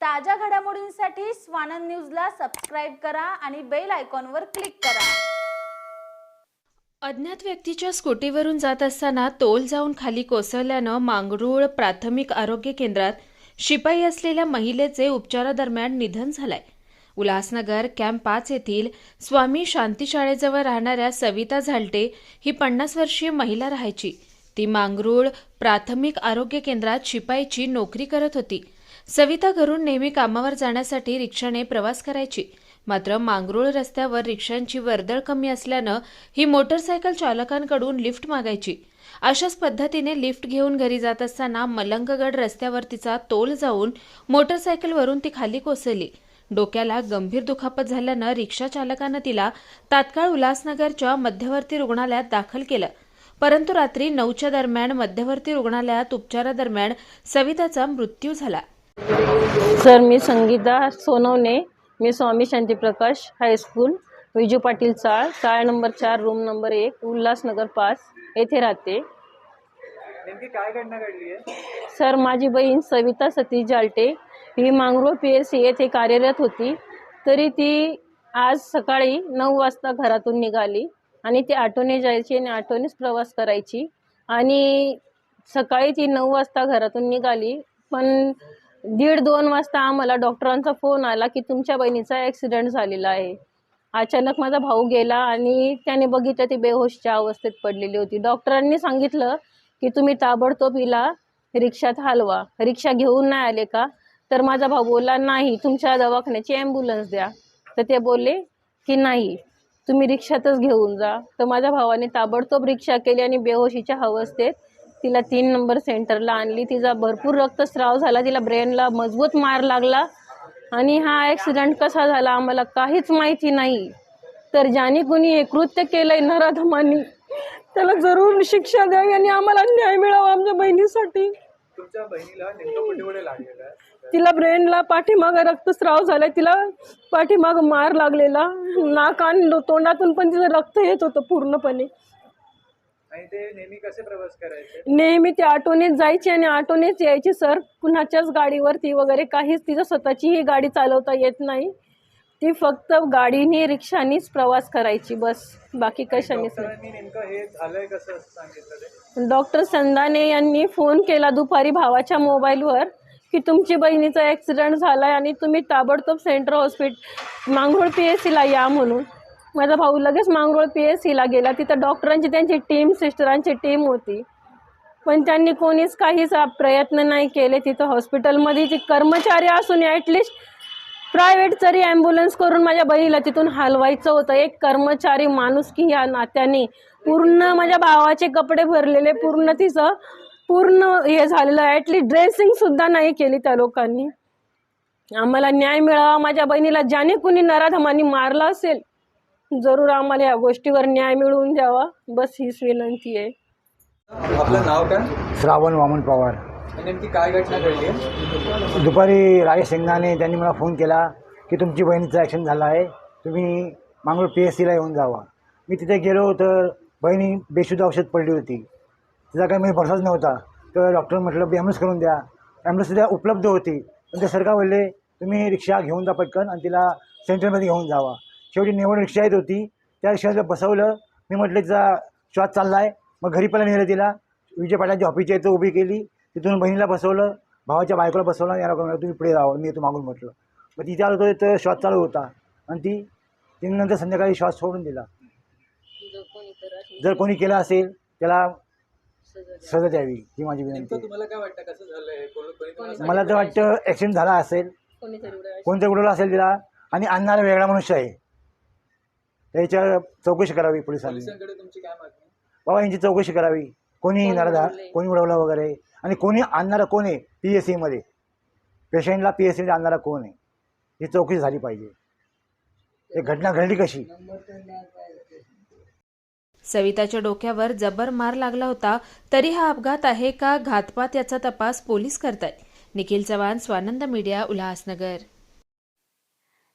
ताज्या घडामोडींसाठी स्वानंद न्यूजला सबस्क्राईब करा आणि बेल आयकॉनवर क्लिक करा. अज्ञात व्यक्तीच्या स्कूटीवरून जात असताना तोल जाऊन खाली कोसळल्यानं मांगरूळ प्राथमिक आरोग्य केंद्रात शिपाई असलेल्या महिलेचे उपचारादरम्यान निधन झालंय. उल्हासनगर कॅम्प पाच येथील स्वामी शांती शाळेजवळ राहणाऱ्या सविता झालटे ही पन्नास वर्षीय महिला राहायची. ती मांगरूळ प्राथमिक आरोग्य केंद्रात शिपाईची नोकरी करत होती. सविता घरून नेहमी कामावर जाण्यासाठी रिक्षाने प्रवास करायची. मात्र मांगरूळ रस्त्यावर रिक्षांची वर्दळ कमी असल्यानं ही मोटरसायकल चालकांकडून लिफ्ट मागायची. अशाच पद्धतीने लिफ्ट घेऊन घरी जात असताना मलंगगड रस्त्यावर तिचा तोल जाऊन मोटरसायकलवरून ती खाली कोसळली. डोक्याला गंभीर दुखापत झाल्यानं रिक्षा चालकानं तिला तात्काळ उल्हासनगरच्या मध्यवर्ती रुग्णालयात दाखल केलं. परंतु रात्री नऊच्या दरम्यान मध्यवर्ती रुग्णालयात उपचारादरम्यान सविताचा मृत्यू झाला. सर मी संगीता सोनवणे. मी स्वामी शांतीप्रकाश हायस्कूल विजू पाटील चाळ चाळ नंबर चार रूम नंबर एक उल्हासनगर पाच येथे राहते. नेमकी काय घटना घडली आहे? सर माझी बहीण सविता सतीश जालटे ही मांगरूळ पी एस सी येथे कार्यरत होती. तरी ती आज सकाळी नऊ वाजता घरातून निघाली आणि ती ऑटोने जायची आणि ऑटोनेच प्रवास करायची. आणि सकाळी ती नऊ वाजता घरातून निघाली. पण दीड दोन वाजता आम्हाला डॉक्टरांचा फोन आला की तुमच्या बहिणीचा ॲक्सिडेंट झालेला आहे. अचानक माझा भाऊ गेला आणि त्याने बघितलं ती बेहोशच्या अवस्थेत पडलेली होती. डॉक्टरांनी सांगितलं की तुम्ही ताबडतोब हिला रिक्षात हलवा. रिक्षा घेऊन नाही आले का? तर माझा भाऊ बोलला नाही तुमच्या दवाखान्याची ॲम्ब्युलन्स द्या. तर ते बोलले की नाही तुम्ही रिक्षातच घेऊन जा. तर माझ्या भावाने ताबडतोब रिक्षा केली आणि बेहोशीच्या अवस्थेत तिला तीन नंबर सेंटरला आणली. तिचा भरपूर रक्तस्राव झाला. तिला ब्रेनला मजबूत मार लागला. आणि हा ॲक्सिडेंट कसा झाला आम्हाला काहीच माहिती नाही. तर ज्याने कुणी हे कृत्य केलंय नराधमांनी त्याला जरूर शिक्षा द्यावी आणि आम्हाला न्याय मिळावा आमच्या बहिणीसाठी. तिला ब्रेनला पाठीमागं रक्तस्राव झालाय. तिला पाठीमागं मार लागलेला. नाक आणि तोंडातून पण तिचं रक्त येत होतं पूर्णपणे. आणि ते नेहमी कसे प्रवास करायचे? नेहमी ती ऑटोनेच जायची आणि ऑटोनेच यायची सर कुणाच्याच गाडीवरती वगैरे काहीच तिचं स्वतःचीही गाडी चालवता येत नाही. ती फक्त गाडीने रिक्षानीच प्रवास करायची बस. बाकी कशानेच नाही. डॉक्टरांनी नेमकं हे झालंय कसं असं सांगितलं ते? डॉक्टर संदाने यांनी फोन केला दुपारी भावाच्या मोबाईलवर की तुमची बहिणीचा ॲक्सिडेंट झाला आहे आणि तुम्ही ताबडतोब central hospital Mangrol P S सीला या म्हणून. माझा भाऊ लगेच मांगरोळ पी एस सीला गेला. तिथं डॉक्टरांची त्यांची टीम सिस्टरांची टीम होती. पण त्यांनी कोणीच काहीच प्रयत्न नाही केले. तिथं हॉस्पिटलमध्ये जे कर्मचारी असून ॲटलिस्ट प्रायव्हेट तरी ॲम्ब्युलन्स करून माझ्या बहिणीला तिथून हलवायचं होतं. एक कर्मचारी माणूस की या नात्याने पूर्ण माझ्या भावाचे कपडे भरलेले पूर्ण तिचं पूर्ण हे झालेलं. ॲटलीस्ट ड्रेसिंगसुद्धा नाही केली त्या लोकांनी. आम्हाला न्याय मिळावा. माझ्या बहिणीला ज्याने कुणी नराधमांनी मारला असेल जरूर आम्हाला या गोष्टीवर न्याय मिळवून द्यावा. बस हीच विनंती आहे. आपलं नाव काय? श्रावण वामन पवार. आणि नेमकी काय घटना घडली दुपारी राजेश सिंगाने त्यांनी मला फोन केला की तुमची बहिणीचा ॲक्सिडेंट झाला आहे. तुम्ही मांगरूळ पी एस सीला येऊन जावा. मी तिथे गेलो तर बहिणी बेशुद्ध औषध पडली होती. तिचा काही म्हणजे भरसाच नव्हता. तर डॉक्टर म्हटलं ॲम्ब्युलन्स करून द्या. ॲम्ब्युलन्स तिथे उपलब्ध होती. पण ते सरकार बोलले तुम्ही रिक्षा घेऊन जा पटकन आणि तिला सेंटरमध्ये घेऊन जावा. शेवटी निवड रिक्षा येत होती. त्या रिक्षाला बसवलं. मी म्हटलं तिचा श्वास चालला आहे मग घरी पहिला नेलं तिला. विजय पाटलांची ऑफिसच्या इथं उभी केली. तिथून बहिणीला बसवलं. भावाच्या बायकोला बसवलं. आणि याला तुम्ही पुढे जावं मी येतो मागून म्हटलं. मग तिथे आलो होतो तर श्वास चालू होता. आणि ती तिने नंतर संध्याकाळी श्वास सोडून दिला. जर कोणी केलं असेल त्याला सजा द्यावी. ही माझी विनंती नेमकं आहे. तुम्हाला काय वाटतं? कसं झालंय? कोणी कोणी तुम्हाला मला तर वाटतं ॲक्सिडेंट झाला असेल. कोणतं उडवलं असेल तिला. आणि आणणारा वेगळा मनुष्य आहे. त्याच्या चौकशी करावी पोलिसांनी. पोलिसांकडे तुमची काय मागणी आहे? बाबा यांची चौकशी करावी. कोणी नारदा कोणी उडवलं वगैरे? आणि कोणी आणणारा कोण आहे? पी एस सीमध्ये पेशंटला पी एस सीमध्ये आणणारा कोण आहे? ही चौकशी झाली पाहिजे. एक घटना घडली कशी? सविताच्या डोक्यावर जबर मार लागला होता तरी हा अपघात आहे का घातपात याचा तपास पोलीस करतायत. निखिल चव्हाण स्वानंद मीडिया उल्हासनगर.